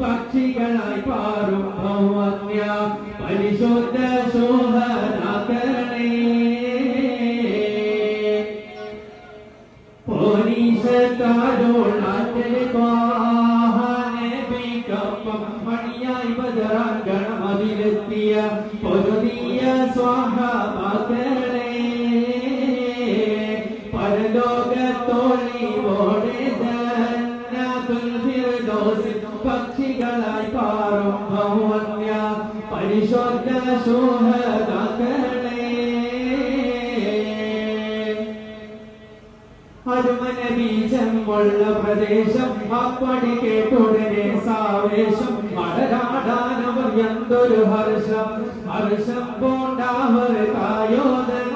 പക്ഷികളായി പാറും ഭൗമജ്ഞ പരിശുദ്ധ ശോഭനാകരണേ പോലീസക്കാർ ഗണമതിലെത്തിയ പൊരുതിയ സ്വാഹമാക്കണേ പരലോകത്തോളിയോടെ പക്ഷികളായി പാറും ഭൗവന്യ പരിശുദ്ധ ശോഹതാക്കണേ ഹനുമന ബീജമുള്ള പ്രദേശം അപ്പടി കേട്ടുടനെ സാവേശം അടരാടാനവർ എന്തൊരു ഹർഷം? ഹർഷം പോണ്ടാവർ കായോദങ്ങൾ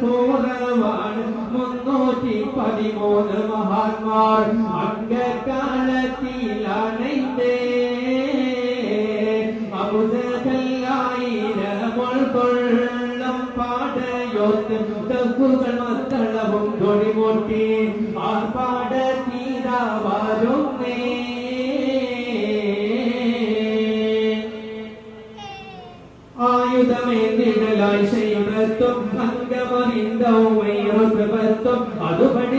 കുറവാണ് മുന്നൂറ്റി പതിമൂന്ന് മഹാന്മാർ അംഗകാലത്തിലാണേ അബുദലായിരമൾ കൊള്ളം പാടയൊത്ത് തക്കുകൾ മത്തളവും ചെയ്യുന്നത്തും അംഗമറിന്തവും അതുപടി